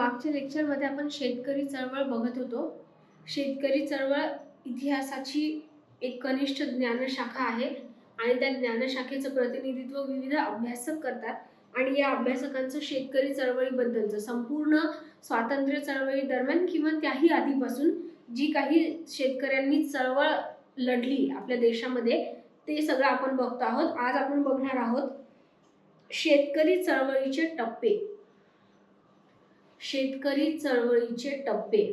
मागच्या लेक्चरमध्ये आपण शेतकरी चळवळ बघत होतो. शेतकरी चळवळ इतिहासाची एक कनिष्ठ ज्ञानशाखा आहे आणि त्या ज्ञानशाखेचं प्रतिनिधित्व विविध अभ्यासक करतात आणि या अभ्यासकांचं शेतकरी चळवळीबद्दलचं संपूर्ण स्वातंत्र्य चळवळी दरम्यान किंवा त्याही आधीपासून जी काही शेतकऱ्यांनी चळवळ लढली आपल्या देशामध्ये ते सगळं आपण बघतो आहोत. आज आपण बघणार आहोत शेतकरी चळवळीचे टप्पे. शेतकरी चळवळीचे टप्पे.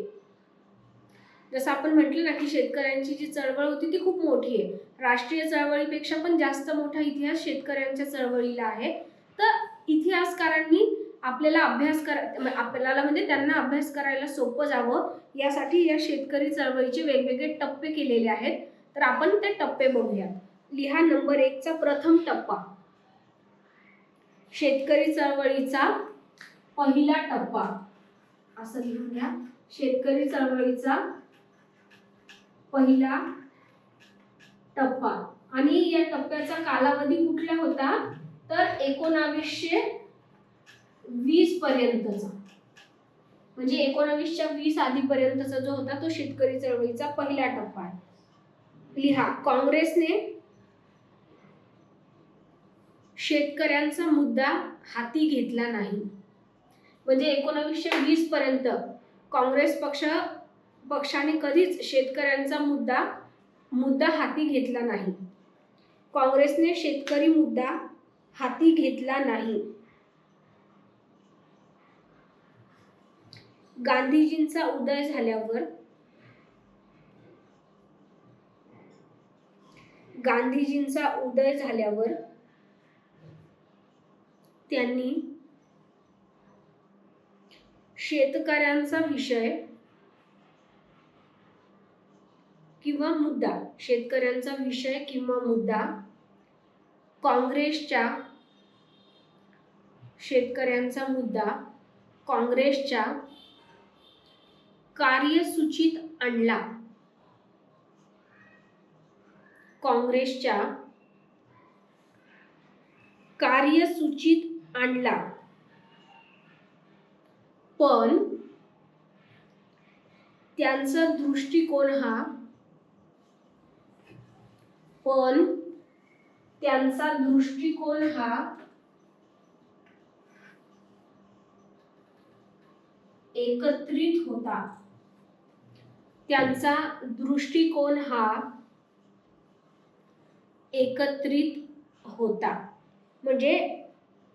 जसं आपण म्हटलं ना की शेतकऱ्यांची जी चळवळ होती ती खूप मोठी आहे. राष्ट्रीय चळवळीपेक्षा पण जास्त मोठा इतिहास शेतकऱ्यांच्या चळवळीला आहे. तर इतिहासकारांनी आपल्याला अभ्यास करा आपल्याला म्हणजे त्यांना अभ्यास करायला सोपं जावं. यासाठी या शेतकरी चळवळीचे वेगवेगळे टप्पे केलेले आहेत. तर आपण ते टप्पे बघूया लिहा नंबर एकचा प्रथम टप्पा. शेतकरी चळवळीचा पहिला टप्पा. असं लिहून घ्या. शेतकरी चळवळीचा पहिला टप्पा. आणि या टप्प्याचा कालावधी कुठला होता? तर एकोणावीसशे वीस पर्यंतचा. म्हणजे एकोणावीसच्या वीस आधीपर्यंतचा जो होता तो शेतकरी चळवळीचा पहिला टप्पा आहे. लिहा. काँग्रेसने शेतकऱ्यांचा मुद्दा हाती घेतला नाही. म्हणजे एकोणावीसशे वीस पर्यंत काँग्रेस पक्ष पक्षाने कधीच शेतकऱ्यांचा मुद्दा मुद्दा हाती घेतला नाही. काँग्रेसने शेतकरी मुद्दा हाती घेतला नाही. गांधीजींचा उदय झाल्यावर गांधीजींचा उदय झाल्यावर त्यांनी शेतकऱ्यांचा विषय किंवा मुद्दा. शेतकऱ्यांचा विषय किंवा मुद्दा. काँग्रेसच्या शेतकऱ्यांचा मुद्दा. काँग्रेसच्या कार्यसूचीत आणला. काँग्रेसच्या कार्यसूचीत आणला. पण त्यांचा दृष्टिकोन हा पण त्यांचा दृष्टिकोन हा एकत्रित होता. त्यांचा दृष्टिकोन हा एकत्रित होता. म्हणजे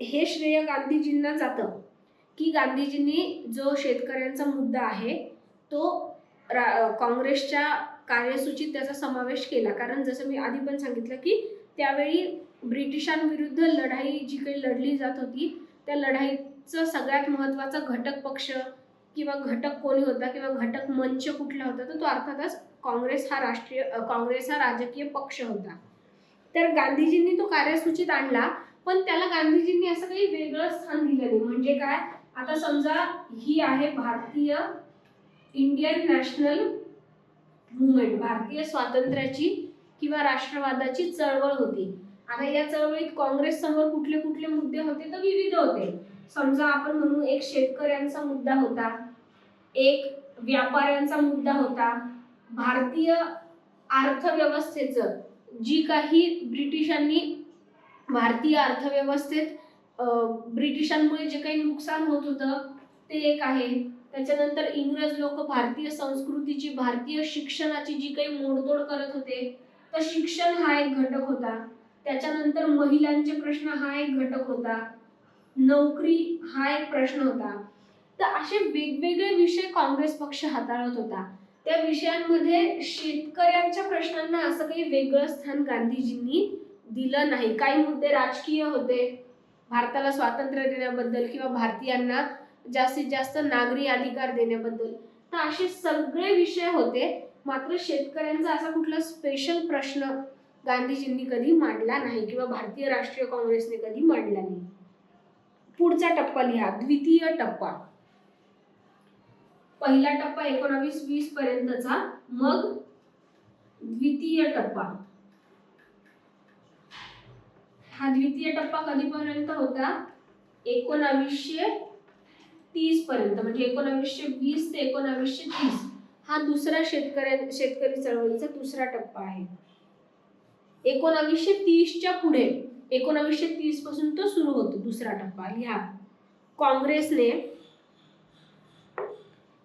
हे श्रेय गांधीजींना जातं. की गांधीजींनी जो शेतकऱ्यांचा मुद्दा आहे तो रा काँग्रेसच्या कार्यसूचीत त्याचा समावेश केला. कारण जसं मी आधी पण सांगितलं की त्यावेळी ब्रिटिशांविरुद्ध लढाई जी काही लढली जात होती त्या लढाईचं सगळ्यात महत्त्वाचा घटक पक्ष किंवा घटक कोणी होता किंवा घटक मंच कुठला होता तर तो अर्थातच काँग्रेस हा राष्ट्रीय काँग्रेस हा राजकीय पक्ष होता. तर गांधीजींनी तो कार्यसूचीत आणला पण त्याला गांधीजींनी असं काही वेगळं स्थान दिलं नाही. म्हणजे काय? आता समजा ही आहे भारतीय इंडियन नॅशनल मुवमेंट भारतीय स्वातंत्र्याची किंवा राष्ट्रवादाची चळवळ होती. आता या चळवळीत काँग्रेस समोर कुठले कुठले मुद्दे होते तर विविध होते. समजा आपण म्हणू एक शेतकऱ्यांचा मुद्दा होता. एक व्यापाऱ्यांचा मुद्दा होता. भारतीय अर्थव्यवस्थेचं जी काही ब्रिटिशांनी भारतीय अर्थव्यवस्थेत ब्रिटिशांमुळे जे काही नुकसान होत होतं ते एक आहे. त्याच्यानंतर इंग्रज लोक भारतीय संस्कृतीची भारतीय शिक्षणाची जी काही मोडतोड करत होते तर शिक्षण हा एक घटक होता. त्याच्यानंतर महिलांचे प्रश्न हा एक घटक होता. नोकरी हा एक प्रश्न होता. तर असे वेगवेगळे विषय काँग्रेस पक्ष हाताळत होता. त्या विषयांमध्ये शेतकऱ्यांच्या प्रश्नांना असं काही वेगळं स्थान गांधीजींनी दिलं नाही. काही मुद्दे राजकीय होते. भारताला स्वातंत्र्य देण्याबद्दल किंवा भारतीयांना जास्तीत जास्त नागरी अधिकार देण्याबद्दल. तर असे सगळे विषय होते. मात्र शेतकऱ्यांचा असा कुठला स्पेशल प्रश्न गांधीजींनी कधी मांडला नाही किंवा भारतीय राष्ट्रीय काँग्रेसने कधी मांडला नाही. पुढचा टप्पा लिहा. द्वितीय टप्पा. पहिला टप्पा एकोणावीस वीस पर्यंतचा. मग द्वितीय टप्पा. हा द्वितीय टप्पा कधीपर्यंत होता? एकोणावीसशे तीस पर्यंत. म्हणजे एकोणावीसशे वीस ते एकोणावीसशे तीस. हा दुसरा शेतकऱ्या शेतकरी चळवळीचा दुसरा टप्पा आहे. एकोणावीसशे तीसच्या पुढे एकोणावीसशे तीसपासून तो सुरू होतो दुसरा टप्पा. लिहा. काँग्रेसने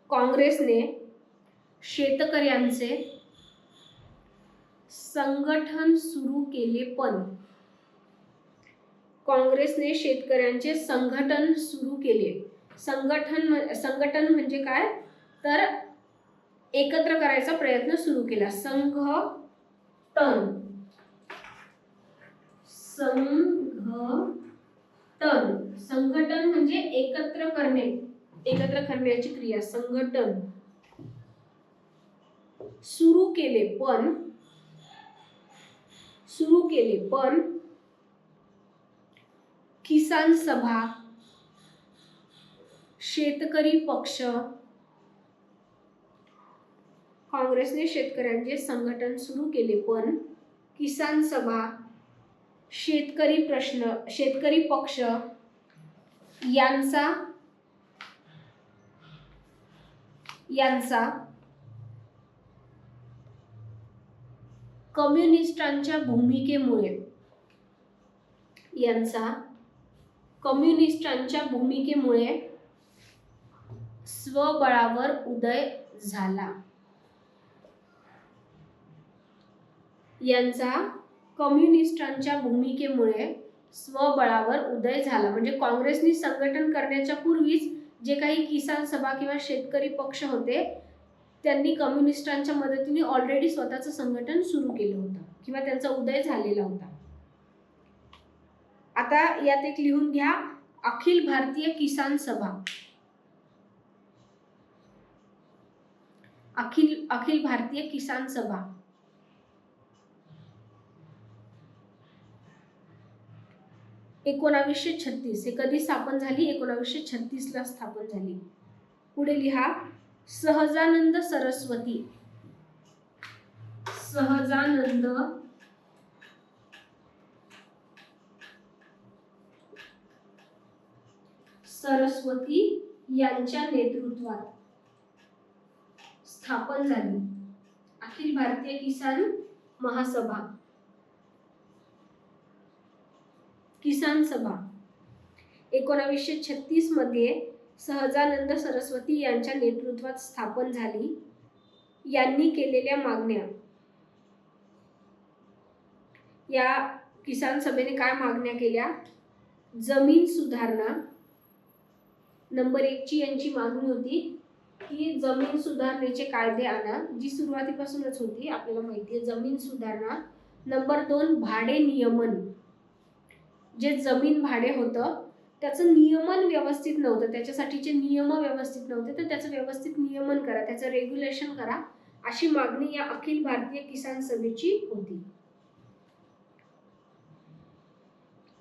काँग्रेसने शेतकऱ्यांचे संघटन सुरू केले पण काँग्रेसने शेतकऱ्यांचे संघटन सुरू केले. संघटन संघटन म्हणजे काय? तर एकत्र करायचा प्रयत्न सुरू केला. संघटन. संघटन. संघटन म्हणजे एकत्र करणे. एकत्र करण्याची क्रिया. संघटन. सुरू केले पण सुरू केले पण किसान सभा शेतकरी पक्ष काँग्रेसने शेतकऱ्यांचे संघटन सुरू केले पण किसान सभा शेतकरी प्रश्न शेतकरी पक्ष यांचा यांचा कम्युनिस्टांच्या भूमिकेमुळे यांचा कम्युनिस्टांच्या भूमिकेमुळे स्वबळावर उदय झाला. यांचा कम्युनिस्टांच्या भूमिकेमुळे स्वबळावर उदय झाला. म्हणजे काँग्रेसनी संघटन करण्याच्या पूर्वीच जे काही किसान सभा किंवा शेतकरी पक्ष होते त्यांनी कम्युनिस्टांच्या मदतीने ऑलरेडी स्वतःचं संघटन सुरू केलं होतं. किंवा त्यांचा उदय झालेला होता. आता यात एक लिहून घ्या अखिल भारतीय किसान सभा. अखिल अखिल भारतीय किसान सभा. एकोणावीसशे छत्तीस हे कधी स्थापन झाली? एकोणावीसशे छत्तीस ला स्थापन झाली. पुढे लिहा सहजानंद सरस्वती. सहजानंद सरस्वती यांच्या नेतृत्वात स्थापन झाली. अखिल भारतीय किसान महासभा. किसान सभा. एकोणावीसशे छत्तीसमध्ये सहजानंद सरस्वती यांच्या नेतृत्वात स्थापन झाली. यांनी केलेल्या मागण्या. या किसान सभेने काय मागण्या केल्या? जमीन सुधारणा. नंबर एकची यांची मागणी होती की जमीन सुधारणेचे कायदे आणा जी सुरुवातीपासूनच होती आपल्याला माहिती आहे जमीन सुधारणा. नंबर दोन भाडे नियमन. जे जमीन भाडे होतं त्याचं नियमन व्यवस्थित नव्हतं त्याच्यासाठीचे नियम व्यवस्थित नव्हते तर त्याचं व्यवस्थित नियमन करा त्याचं रेग्युलेशन करा अशी मागणी या अखिल भारतीय किसान सभेची होती.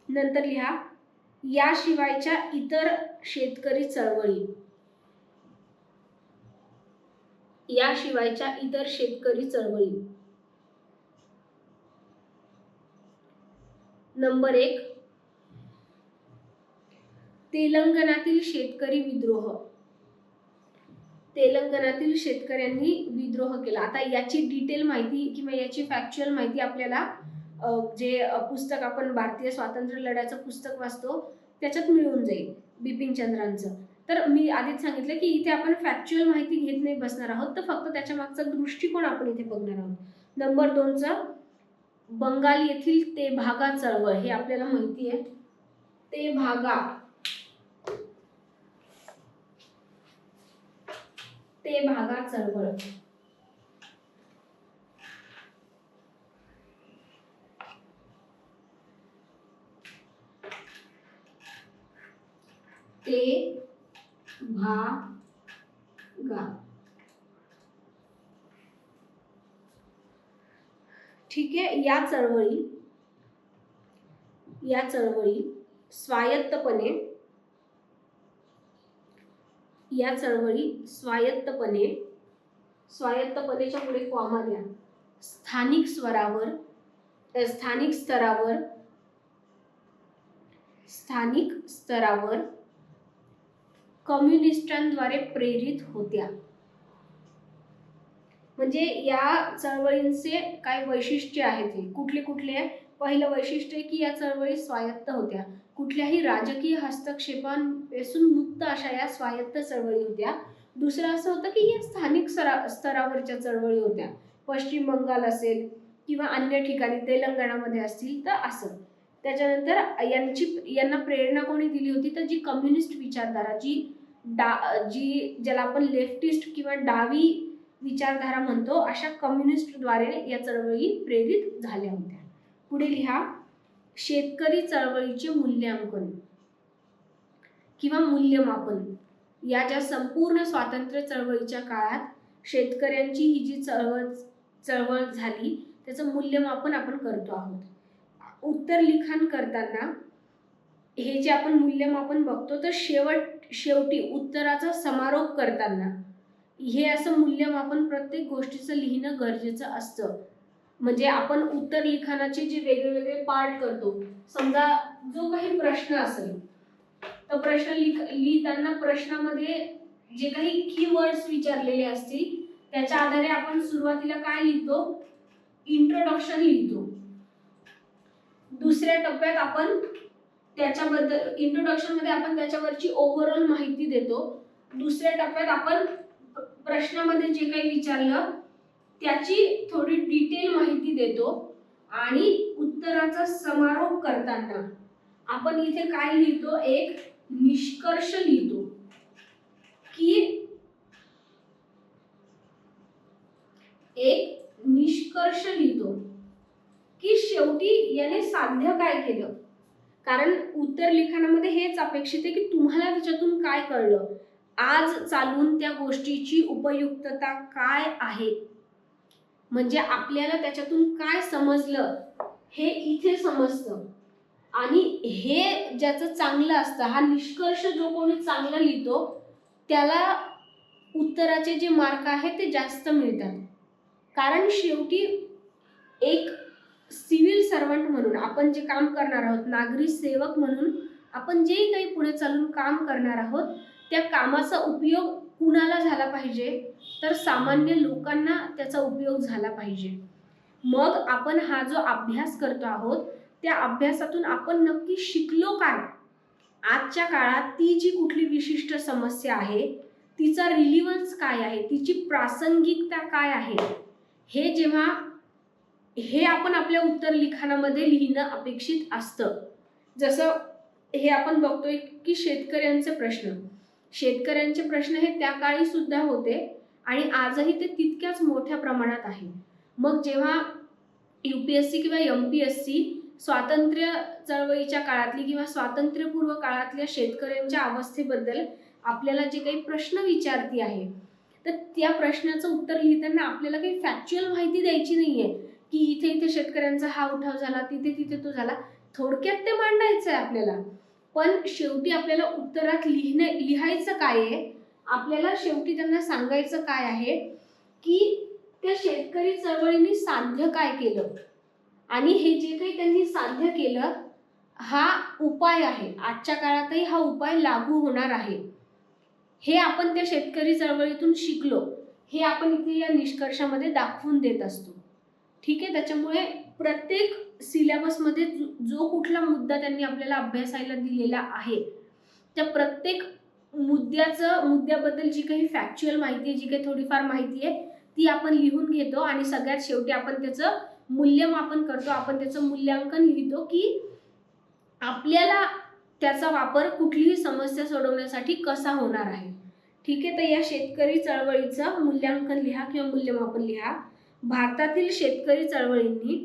नंतर लिहा याशिवायच्या इतर शेतकरी चळवळी. याशिवायच्या इतर शेतकरी चळवळी. नंबर एक. तेलंगणातील शेतकरी विद्रोह. तेलंगणातील शेतकऱ्यांनी विद्रोह केला. आता याची डिटेल माहिती किंवा याची फॅक्च्युअल माहिती आपल्याला जे पुस्तक आपण भारतीय स्वातंत्र्य लढ्याचं पुस्तक वाचतो त्याच्यात मिळून जाईल बिपिन चंद्रांचं. तर मी आधीच सांगितलं की इथे आपण फॅक्च्युअल माहिती घेत नाही बसणार आहोत तर फक्त त्याच्या मागचा दृष्टिकोन आपण इथे बघणार आहोत. नंबर दोनचं बंगाल येथील ते भागा चळवळ हे आपल्याला माहिती आहे. ते भागा. ते भागा चळवळ. ते भागा. ठीक आहे या चळवळी या चळवळी स्वायत्तपणे या चळवळी स्वायत्तपणे स्वायत्तपणेच्या पुढे कॉमा द्या. स्थानिक स्वरावर स्थानिक स्तरावर स्थानिक स्तरावर कम्युनिस्टांद्वारे प्रेरित होत्या. म्हणजे या चळवळींचे काय वैशिष्ट्य आहेत हे? कुठले कुठले? आहे पहिलं वैशिष्ट्य आहे की या चळवळी स्वायत्त होत्या. कुठल्याही राजकीय हस्तक्षेपांपासून मुक्त अशा या स्वायत्त चळवळी होत्या. दुसरं असं होतं की या स्थानिक स्तरा स्तरावरच्या चळवळी होत्या. पश्चिम बंगाल असेल किंवा अन्य ठिकाणी तेलंगणामध्ये असतील तर असं. त्याच्यानंतर यांची यांना प्रेरणा कोणी दिली होती? तर जी कम्युनिस्ट विचारधारा जी डा जी ज्याला आपण लेफ्टिस्ट किंवा डावी विचारधारा म्हणतो अशा कम्युनिस्टद्वारे या चळवळी प्रेरित झाल्या होत्या. पुढे लिहा शेतकरी चळवळीचे मूल्यांकन किंवा मूल्यमापन. या ज्या संपूर्ण स्वातंत्र्य चळवळीच्या काळात शेतकऱ्यांची ही जी चळवळ चळवळ झाली त्याचं मूल्यमापन आपण करतो आहोत. उत्तर लिखाण करताना हे जे आपण मूल्यमापन बघतो तर शेवट शेवटी उत्तराचा समारोप करताना. हे असं मूल्यमापन प्रत्येक गोष्टीचं लिहिणं गरजेचं असतं. म्हणजे आपण उत्तर लिखाणाचे जे वेगवेगळे पार्ट करतो समजा जो काही प्रश्न असेल तर प्रश्न लिख लिहिताना प्रश्नामध्ये जे काही कीवर्ड्स विचारलेले असतील त्याच्या आधारे आपण सुरुवातीला काय लिहितो? इंट्रोडक्शन लिहितो. दुसऱ्या टप्प्यात आपण त्याच्याबद्दल इंट्रोडक्शनमध्ये आपण त्याच्यावरची ओव्हरऑल माहिती देतो. दुसऱ्या टप्प्यात आपण प्रश्नामध्ये जे काही विचारलं त्याची थोडी डिटेल माहिती देतो आणि उत्तराचा समारोप करताना आपण इथे काय लिहितो? एक निष्कर्ष लिहितो की एक निष्कर्ष लिहितो की शेवटी याने साध्य काय केलं? कारण उत्तर लिखाणामध्ये हेच अपेक्षित आहे की तुम्हाला त्याच्यातून काय कळलं? आज चालून त्या गोष्टीची उपयुक्तता काय आहे? म्हणजे आपल्याला त्याच्यातून काय समजलं? हे इथे समजतं. आणि हे ज्याचं चांगलं असतं हा निष्कर्ष जो कोणी चांगला लिहितो त्याला उत्तराचे जे मार्क आहेत ते जास्त मिळतात. कारण शेवटी एक सिव्हिल सर्वंट म्हणून आपण जे काम करणार आहोत नागरी सेवक म्हणून आपण जे काही पुढे चालून काम करणार आहोत त्या कामाचा उपयोग कुणाला झाला पाहिजे? तर सामान्य लोकांना त्याचा उपयोग झाला पाहिजे. मग आपण हा जो अभ्यास करतो आहोत त्या अभ्यासातून आपण नक्की शिकलो काय? आजच्या काळात ती जी कुठली विशिष्ट समस्या आहे तिचा रिलिव्हन्स काय आहे? तिची प्रासंगिकता काय आहे? हे जेव्हा हे आपण आपल्या उत्तर लिखाणामध्ये लिहिणं अपेक्षित असतं. जसं हे आपण बघतोय की शेतकऱ्यांचे प्रश्न. शेतकऱ्यांचे प्रश्न हे त्या काळी सुद्धा होते आणि आजही ते तितक्याच मोठ्या प्रमाणात आहे. मग जेव्हा यू पी एस सी किंवा एम पी एस सी स्वातंत्र्य चळवळीच्या काळातली किंवा स्वातंत्र्यपूर्व काळातल्या शेतकऱ्यांच्या अवस्थेबद्दल आपल्याला जे काही प्रश्न विचारती आहे तर त्या प्रश्नाचं उत्तर लिहिताना आपल्याला काही फॅक्च्युअल माहिती द्यायची नाही आहे की इथे इथे शेतकऱ्यांचा हा उठाव झाला तिथे तिथे तो झाला. थोडक्यात ते मांडायचं आहे आपल्याला. पण शेवटी आपल्याला उत्तरात लिहिणे लिहायचं काय आहे? आपल्याला शेवटी त्यांना सांगायचं काय आहे? की त्या शेतकरी चळवळीने साध्य काय केलं? आणि हे जे काही त्यांनी साध्य केलं हा उपाय आहे. आजच्या काळातही हा उपाय लागू होणार आहे. हे आपण त्या शेतकरी चळवळीतून शिकलो. हे आपण इथे या निष्कर्षामध्ये दाखवून देत असतो. ठीक आहे त्याच्यामुळे प्रत्येक सिलेबसमध्ये जो जो कुठला मुद्दा त्यांनी आपल्याला अभ्यासायला दिलेला आहे त्या प्रत्येक मुद्द्याचं मुद्द्याबद्दल जी काही फॅक्च्युअल माहिती आहे जी काही थोडीफार माहिती आहे ती आपण लिहून घेतो आणि सगळ्यात शेवटी आपण त्याचं मूल्यमापन करतो. आपण त्याचं मूल्यांकन लिहितो की आपल्याला त्याचा वापर कुठलीही समस्या सोडवण्यासाठी कसा होणार आहे. ठीक आहे तर या शेतकरी चळवळीचं मूल्यांकन लिहा किंवा मूल्यमापन लिहा. भारतातील शेतकरी चळवळींनी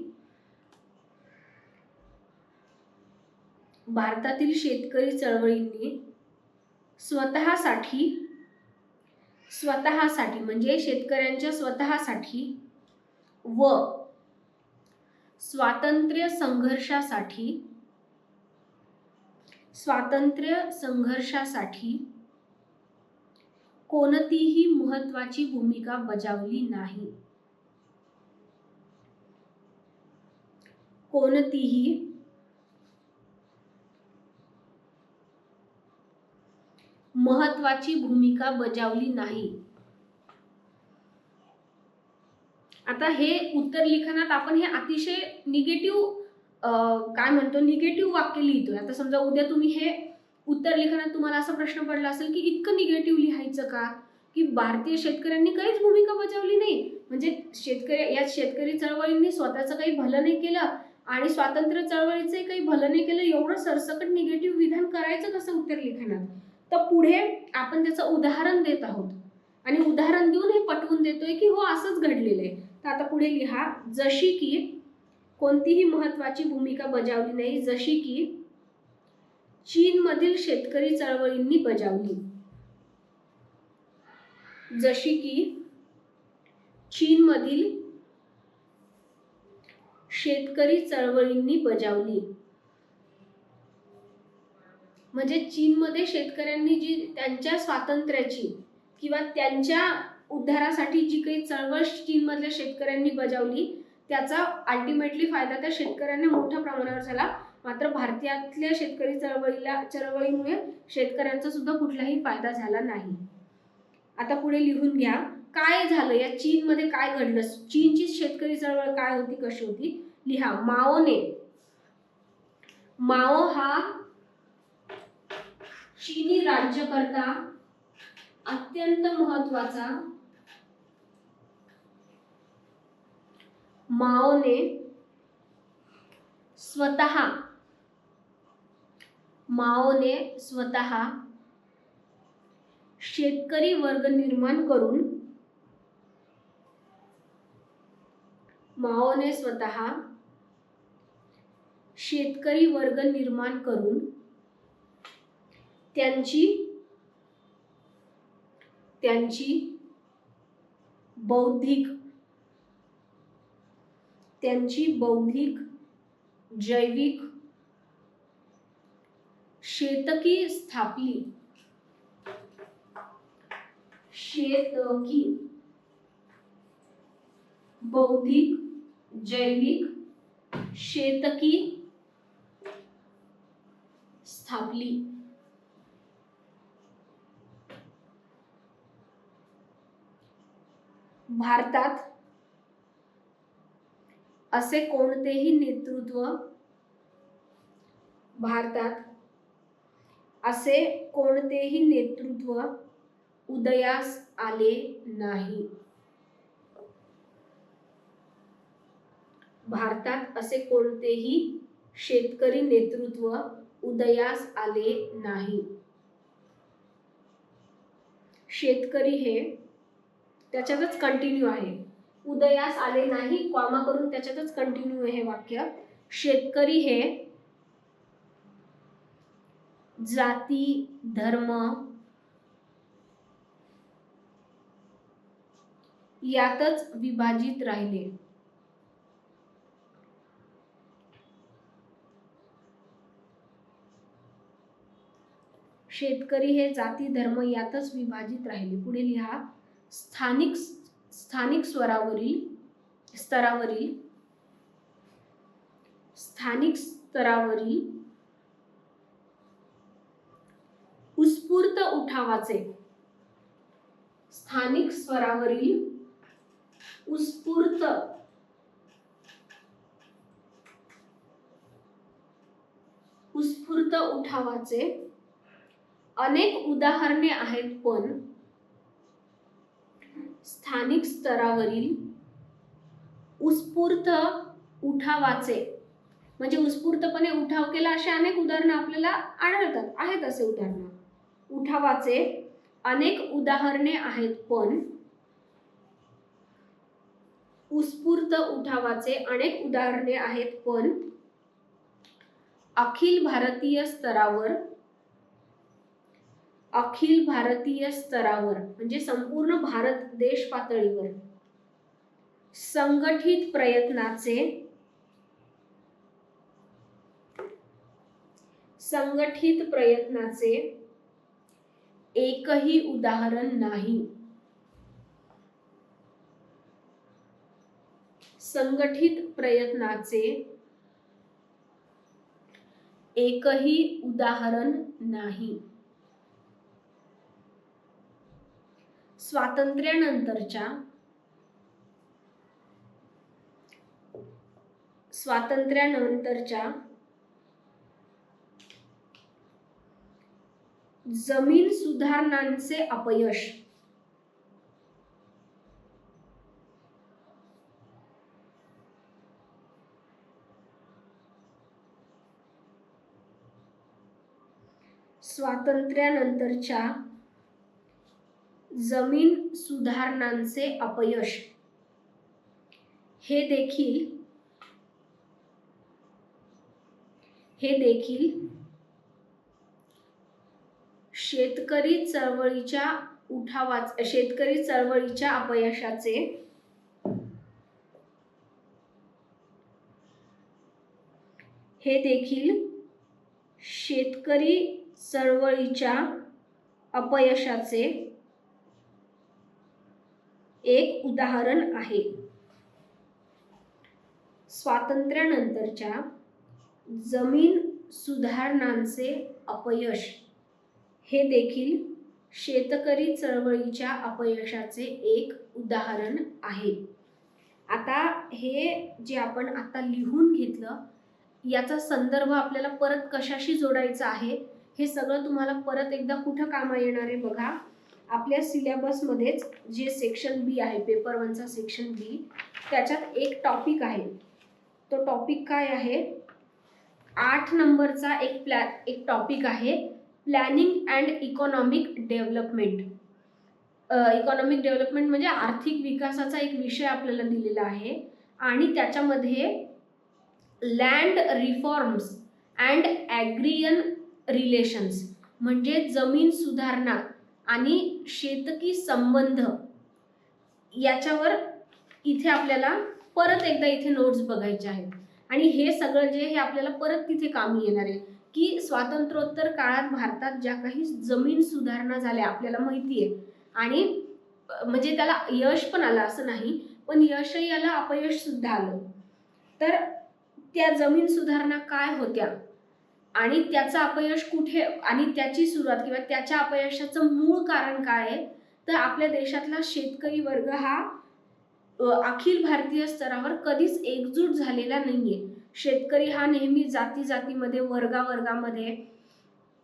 भारतातील शेतकरी चळवळींनी स्वतःसाठी स्वतःसाठी म्हणजे शेतकऱ्यांच्या स्वतःसाठी व स्वातंत्र्य संघर्षासाठी स्वातंत्र्य संघर्षासाठी कोणतीही महत्त्वाची भूमिका बजावली नाही. कोणतीही महत्वाची भूमिका बजावली नाही. आता हे उत्तर लिखाणात आपण हे अतिशय निगेटिव्ह काय म्हणतो निगेटिव्ह वाक्य लिहितोय. आता समजा उद्या तुम्ही हे उत्तर लिखाणात तुम्हाला असा प्रश्न पडला असेल की इतकं निगेटिव्ह लिहायचं का? की भारतीय शेतकऱ्यांनी काहीच भूमिका बजावली नाही. म्हणजे शेतकरी या शेतकरी चळवळींनी स्वतःचं काही भलं नाही केलं आणि स्वातंत्र्य चळवळीचे काही भलं नाही केलं एवढं सरसकट निगेटिव्ह विधान करायचं कसं उत्तर लिखाणात? तर पुढे आपण त्याचं उदाहरण देत आहोत. आणि उदाहरण देऊन हे पटवून देतोय की हो असंच घडलेलं आहे. तर आता पुढे लिहा. जशी की कोणतीही महत्वाची भूमिका बजावली नाही जशी की चीनमधील शेतकरी चळवळींनी बजावली. जशी की चीनमधील शेतकरी चळवळींनी बजावली. म्हणजे चीनमध्ये शेतकऱ्यांनी जी त्यांच्या स्वातंत्र्याची किंवा त्यांच्या उद्धारासाठी जी काही चळवळ चीनमधल्या शेतकऱ्यांनी बजावली त्याचा अल्टिमेटली फायदा त्या शेतकऱ्यांना मोठ्या प्रमाणावर झाला. मात्र भारतातल्या शेतकरी चळवळीला चळवळीमुळे शेतकऱ्यांचा सुद्धा कुठलाही फायदा झाला नाही. आता पुढे लिहून घ्या. काय झालं? या चीनमध्ये काय घडलं? चीनची शेतकरी चळवळ काय होती? कशी होती? लिहा माओने. माओ हा चीनी राज्यकर्ता अत्यंत महत्त्वाचा माओने स्वतः माओने स्वतः शेतकरी वर्ग निर्माण करून माओने स्वतः शेतकरी वर्ग निर्माण करून त्यांची त्यांची बौद्धिक त्यांची बौद्धिक जैविक शेतकी स्थापली. शेतकी बौद्धिक जैविक शेतकी स्थापली भारतात असे कोणतेही नेतृत्व भारतात असे कोणतेही नेतृत्व उदयास आले नाही. भारतात असे कोणतेही शेतकरी नेतृत्व उदयास आले नाही. शेतकरी हे त्याच्यातच कंटिन्यू आहे. उदयास आले नाही कॉमा करून त्याच्यातच कंटिन्यू आहे हे वाक्य. शेतकरी हे जाती धर्म यातच विभाजित राहिले. शेतकरी हे जाती धर्म यातच विभाजित राहिले. पुढे लिहा स्थानिक स्थानिक स्वरावरील स्तरावरील स्थानिक स्तरावरील उत्स्फूर्त उठावाचे स्थानिक स्वरावरील उत्स्फूर्त उत्स्फूर्त उठावाचे अनेक उदाहरणे आहेत पण स्थानिक स्तरावरील उत्स्फूर्त उठावाचे म्हणजे उत्स्फूर्तपणे उठाव केला असे अनेक उदाहरणं आपल्याला आढळतात आहेत असे उदाहरणं. उठावाचे अनेक उदाहरणे आहेत पण उत्स्फूर्त उठावाचे अनेक उदाहरणे आहेत पण अखिल भारतीय स्तरावर अखिल भारतीय स्तरावर म्हणजे संपूर्ण भारत देश पातळीवर संघटित प्रयत्नाचे संघटित प्रयत्नाचे एकही उदाहरण नाही. संघटित प्रयत्नाचे एकही उदाहरण नाही. स्वातंत्र्यानंतरच्या स्वातंत्र्यानंतरच्या जमीन सुधारणांचे अपयश. स्वातंत्र्यानंतरच्या जमीन सुधारणांचे अपयश. हे देखील हे देखील शेतकरी चळवळीच्या उठावा शेतकरी चळवळीच्या अपयशाचे हे देखील शेतकरी चळवळीच्या अपयशाचे एक उदाहरण आहे. स्वातंत्र्यानंतरच्या जमीन सुधारणांचे अपयश हे देखील शेतकरी चळवळीच्या अपयशाचे एक उदाहरण आहे. आता हे जे आपण आता लिहून घेतलं याचा संदर्भ आपल्याला परत कशाशी जोडायचा आहे हे सगळं तुम्हाला परत एकदा कुठं कामा येणार आहे बघा. आपल्या सिलेबसमध्येच जे सेक्शन बी आहे पेपर वनचा सेक्शन बी त्याच्यात एक टॉपिक आहे. तो टॉपिक काय आहे? आठ नंबरचा एक प्लॅ एक टॉपिक आहे planning and economic development economic development म्हणजे आर्थिक विकासाचा एक विषय आपल्याला दिलेला आहे आणि त्याच्यामध्ये land reforms and agrarian relations म्हणजे जमीन सुधारणा आणि शेतकी संबंध याच्यावर इथे आपल्याला परत एकदा इथे नोट्स बघायचे आहेत. आणि हे सगळं जे हे आपल्याला परत तिथे कामी येणार आहे. की स्वातंत्र्योत्तर काळात भारतात ज्या काही जमीन सुधारणा झाल्या आपल्याला माहिती आहे. आणि म्हणजे त्याला यश पण आलं असं नाही पण यशही आलं अपयश सुद्धा आलं. तर त्या जमीन सुधारणा काय होत्या? आणि त्याचं अपयश कुठे आणि त्याची सुरुवात किंवा त्याच्या अपयशाचं मूळ कारण काय आहे? तर आपल्या देशातला शेतकरी वर्ग हा अखिल भारतीय स्तरावर कधीच एकजूट झालेला नाही आहे शेतकरी हा नेहमी जाती जातीमध्ये वर्गावर्गामध्ये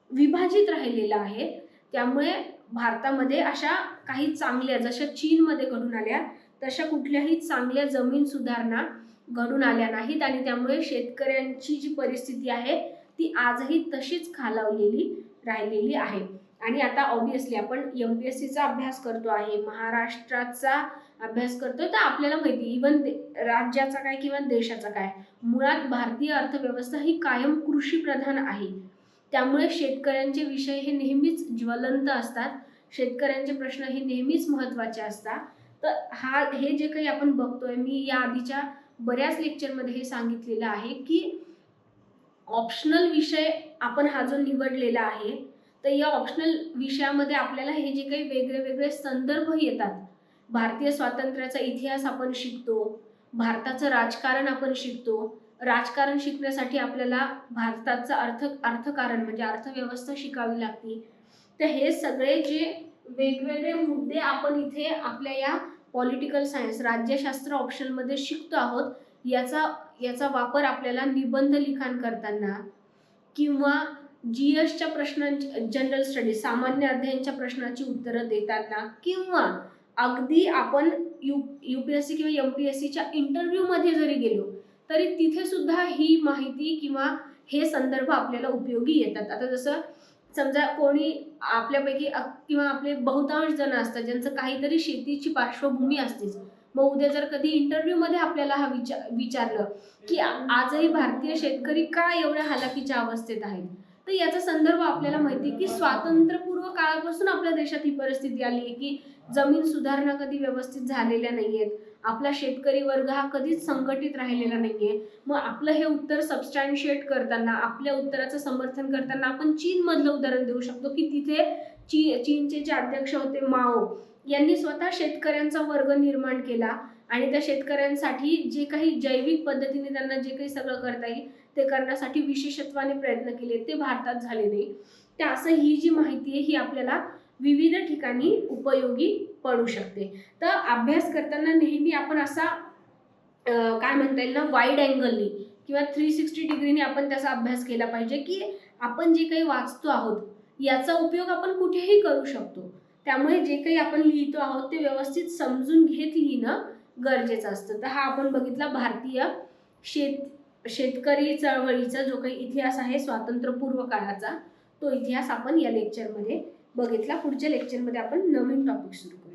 विभाजित राहिलेला आहे. त्यामुळे भारतामध्ये अशा काही चांगल्या जशा चीनमध्ये घडून आल्या तशा कुठल्याही चांगल्या जमीन सुधारणा घडून आल्या नाहीत. आणि त्यामुळे शेतकऱ्यांची जी परिस्थिती आहे ती आजही तशीच खालावलेली राहिलेली आहे. आणि आता ऑब्विसली आपण एम पी एस सीचा अभ्यास करतो आहे महाराष्ट्राचा अभ्यास करतोय तर आपल्याला माहिती इवन राज्याचा काय किंवा देशाचा काय मुळात भारतीय अर्थव्यवस्था ही कायम कृषीप्रधान आहे. त्यामुळे शेतकऱ्यांचे विषय हे नेहमीच ज्वलंत असतात शेतकऱ्यांचे प्रश्न हे नेहमीच महत्त्वाचे असतात. तर हा हे जे काही आपण बघतोय मी या आधीच्या बऱ्याच लेक्चरमध्ये हे सांगितलेलं आहे की ऑप्शनल विषय आपण हा जो निवडलेला आहे तर या ऑप्शनल विषयामध्ये आपल्याला हे जे काही वेगळे वेगळे संदर्भ येतात भारतीय स्वातंत्र्याचा इतिहास आपण शिकतो भारताचं राजकारण आपण शिकतो राजकारण शिकण्यासाठी आपल्याला भारताचं अर्थ अर्थकारण म्हणजे अर्थव्यवस्था शिकावी लागते. तर हे सगळे जे वेगवेगळे मुद्दे आपण इथे आपल्या या पॉलिटिकल सायन्स राज्यशास्त्र ऑप्शनमध्ये शिकतो आहोत याचा याचा वापर आपल्याला निबंध लिखाण करताना किंवा जी एसच्या प्रश्नांची जनरल स्टडी सामान्य अध्ययनच्या प्रश्नाची उत्तरं देताना किंवा अगदी आपण U U P S C किंवा एम पी एस सीच्या इंटरव्ह्यूमध्ये जरी गेलो तरी तिथे सुद्धा ही माहिती किंवा हे संदर्भ आपल्याला उपयोगी येतात. आता जसं समजा कोणी आपल्यापैकी किंवा आपले बहुतांश जण असतात ज्यांचं काहीतरी शेतीची पार्श्वभूमी असतेच मग उद्या जर कधी इंटरव्ह्यूमध्ये आपल्याला हा विचार विचारलं की आजही भारतीय शेतकरी का एवढ्या हालाकीच्या अवस्थेत आहेत? तर याचा संदर्भ आपल्याला माहिती आहे की स्वातंत्र्यपूर्व काळापासून आपल्या देशात ही परिस्थिती आली आहे की जमीन सुधारणा कधी व्यवस्थित झालेल्या नाही आहेत आपला शेतकरी वर्ग हा कधीच संघटित राहिलेला नाहीये. मग आपलं हे उत्तर सबस्टॅन्शिएट करताना आपल्या उत्तराचं समर्थन करताना आपण चीनमधलं उदाहरण देऊ शकतो की तिथे ची चीनचे जे अध्यक्ष होते माओ यांनी स्वतः शेतकऱ्यांचा वर्ग निर्माण केला. आणि त्या शेतकऱ्यांसाठी जे काही जैविक पद्धतीने त्यांना जे काही सगळं करता येईल ते करण्यासाठी विशेषत्वाने प्रयत्न केले. ते भारतात झाले नाही. ते असं ही जी माहिती आहे ही आपल्याला विविध ठिकाणी उपयोगी पडू शकते. तर अभ्यास करताना नेहमी आपण असा काय म्हणता येईल ना वाईड अँगलनी किंवा थ्री सिक्स्टी डिग्रीने आपण त्याचा अभ्यास केला पाहिजे की आपण जे काही वाचतो आहोत याचा उपयोग आपण कुठेही करू शकतो. त्यामुळे जे काही आपण लिहितो आहोत ते व्यवस्थित समजून घेत लिहिणं गरजेचं असतं. तर हा आपण बघितला भारतीय शेत शेतकरी चळवळीचा जो काही इतिहास आहे स्वातंत्र्यपूर्व काळाचा तो इतिहास आपण या लेक्चरमध्ये बघितला. पुढच्या लेक्चरमध्ये आपण नवीन टॉपिक सुरू करू.